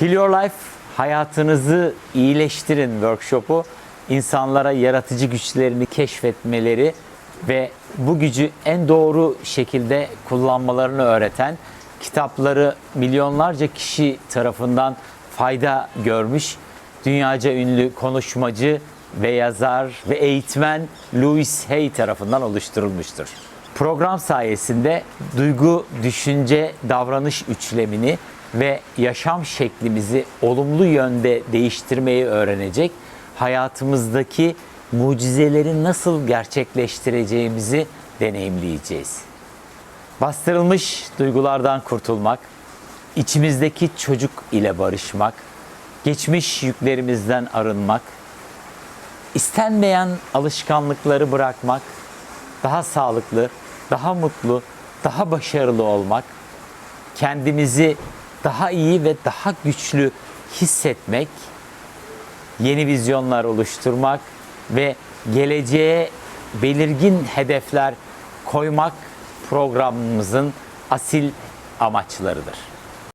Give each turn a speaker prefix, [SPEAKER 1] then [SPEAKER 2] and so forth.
[SPEAKER 1] Heal Your Life hayatınızı iyileştirin workshop'u insanlara yaratıcı güçlerini keşfetmeleri ve bu gücü en doğru şekilde kullanmalarını öğreten kitapları milyonlarca kişi tarafından fayda görmüş dünyaca ünlü konuşmacı ve yazar ve eğitmen Louis Hay tarafından oluşturulmuştur. Program sayesinde duygu, düşünce, davranış üçlemini ve yaşam şeklimizi olumlu yönde değiştirmeyi öğrenecek, hayatımızdaki mucizeleri nasıl gerçekleştireceğimizi deneyimleyeceğiz. Bastırılmış duygulardan kurtulmak, içimizdeki çocuk ile barışmak, geçmiş yüklerimizden arınmak, istenmeyen alışkanlıkları bırakmak, daha sağlıklı, daha mutlu, daha başarılı olmak, kendimizi daha iyi ve daha güçlü hissetmek, yeni vizyonlar oluşturmak ve geleceğe belirgin hedefler koymak programımızın asil amaçlarıdır.